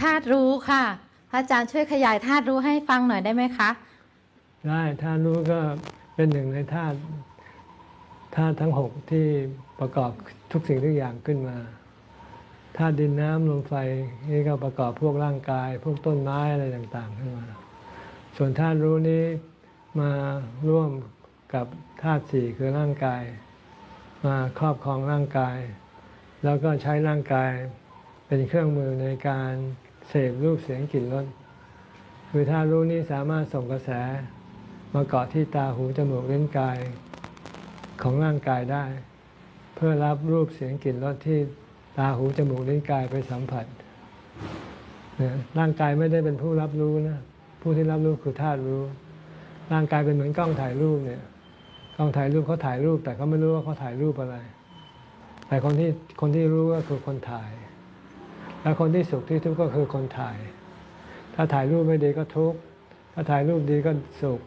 ธาตุรู้ค่ะ พระอาจารย์ช่วยขยายธาตุรู้ให้ฟังหน่อยได้ไหมคะ ได้ธาตุรู้ก็เป็นหนึ่งในธาตุธาตุทั้งหกที่ประกอบทุกสิ่งทุกอย่างขึ้นมาธาตุดินน้ำลมไฟนี่ก็ประกอบพวกร่างกาย พวกต้นไม้อะไรต่างๆขึ้นมา ส่วนธาตุรู้นี้มาร่วมกับธาตุสี่คือร่างกาย มาครอบครองร่างกาย แล้วก็ใช้ร่างกายเป็นเครื่องมือในการ เสพรูปเสียงกลิ่นรสคือธาตุรู้นี้สามารถส่งกระแส มาเกาะที่ตาหูจมูกลิ้นกายของร่างกายได้ เพื่อรับรูปเสียงกลิ่นรสที่ตาหูจมูกลิ้นกายไปสัมผัสเนี่ยร่างกายไม่ได้เป็นผู้รับรู้นะผู้ที่รับรู้คือธาตุรู้ ร่างกายเป็นเหมือนกล้องถ่ายรูปเนี่ยกล้องถ่ายรูปเขาถ่ายรูป แต่เขาไม่รู้ว่าเขาถ่ายรูปอะไร แต่คนที่คนที่รู้ก็คือคนถ่าย แล้วคนที่สุขที่ทุกข์ก็คือคนถ่าย ถ้าถ่ายรูปไม่ดีก็ทุกข์ ถ้าถ่ายรูปดีก็สุข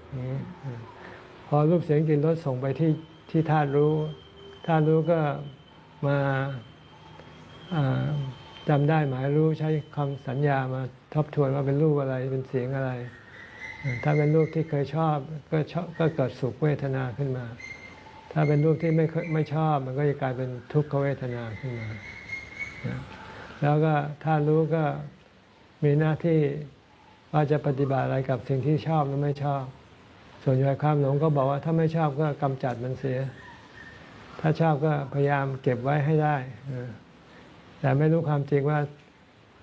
พอรูปเสียงกลิ่นรสส่งไปที่ที่ธาตุรู้ ธาตุรู้ก็มาจำได้หมายรู้ใช้คำสัญญามาทบทวนว่าเป็นรูปอะไรเป็นเสียงอะไร ถ้าเป็นรูปที่เคยชอบก็ชอบก็เกิดสุขเวทนาขึ้นมา ถ้าเป็นรูปที่ไม่ไม่ชอบมันก็จะกลายเป็นทุกขเวทนาขึ้นมา แล้วก็ถ้ารู้ก็มีหน้าที่ว่าจะปฏิบัติอะไรกับสิ่งที่ชอบหรือไม่ชอบ ส่วนใหญ่ความหลงก็บอกว่าถ้าไม่ชอบก็กำจัดมันเสีย ถ้าชอบก็พยายามเก็บไว้ให้ได้แต่ไม่รู้ความจริงว่า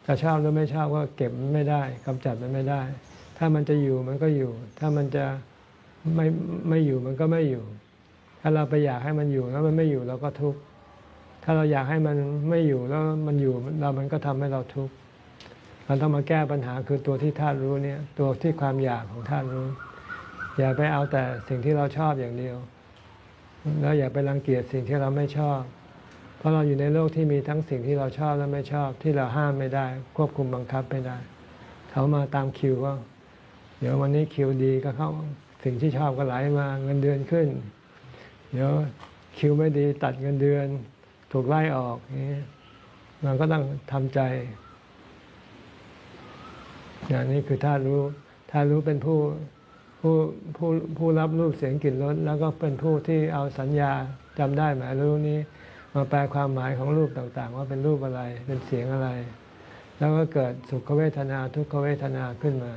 จะชอบหรือไม่ชอบก็เก็บมันไม่ได้กำจัดมันไม่ได้ ถ้ามันจะอยู่มันก็อยู่ ถ้ามันจะไม่ไม่อยู่มันก็ไม่อยู่ ถ้าเราไปอยากให้มันอยู่แล้วมันไม่อยู่เราก็ทุกข์าเราอยากให้มันไม่อยู่แล้วมันอยู่เรามันก็ทำให้เราทุกข์เราต้องมาแก้ปัญหาคือตัวที่ธาตุรู้เนี่ยตัวที่ความอยากของธาตุรู้ อย่าไปเอาแต่สิ่งที่เราชอบอย่างเดียว แล้วอย่าไปรังเกียจสิ่งที่เราไม่ชอบ เพราะเราอยู่ในโลกที่มีทั้งสิ่งที่เราชอบและไม่ชอบที่เราห้ามไม่ได้ ควบคุมบังคับไม่ได้ เขามาตามคิวว่าเดี๋ยววันนี้คิวดีก็เข้าสิ่งที่ชอบก็ไหลมาเงินเดือนขึ้น เดี๋ยวคิวไม่ดีตัดเงินเดือน ถูกไล่ออกนี้มันก็ต้องทำใจอย่างนี้คือธาตุรู้ธาตุรู้เป็นผู้ผู้ผู้ผู้รับรูปเสียงกลิ่นรสแล้วก็เป็นผู้ที่เอาสัญญาจำได้หมายรู้นี้ มาแปลความหมายของรูปต่างๆ ว่าเป็นรูปอะไรเป็นเสียงอะไร แล้วก็เกิดสุขเวทนาทุกขเวทนาขึ้นมา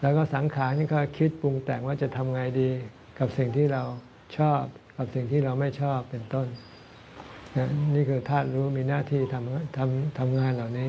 แล้วก็สังขารนี่ก็คิดปรุงแต่งว่าจะทำไงดี กับสิ่งที่เราชอบ กับสิ่งที่เราไม่ชอบเป็นต้น นี่คือธาตุรู้มีหน้าที่ทำทำทำงานเหล่านี้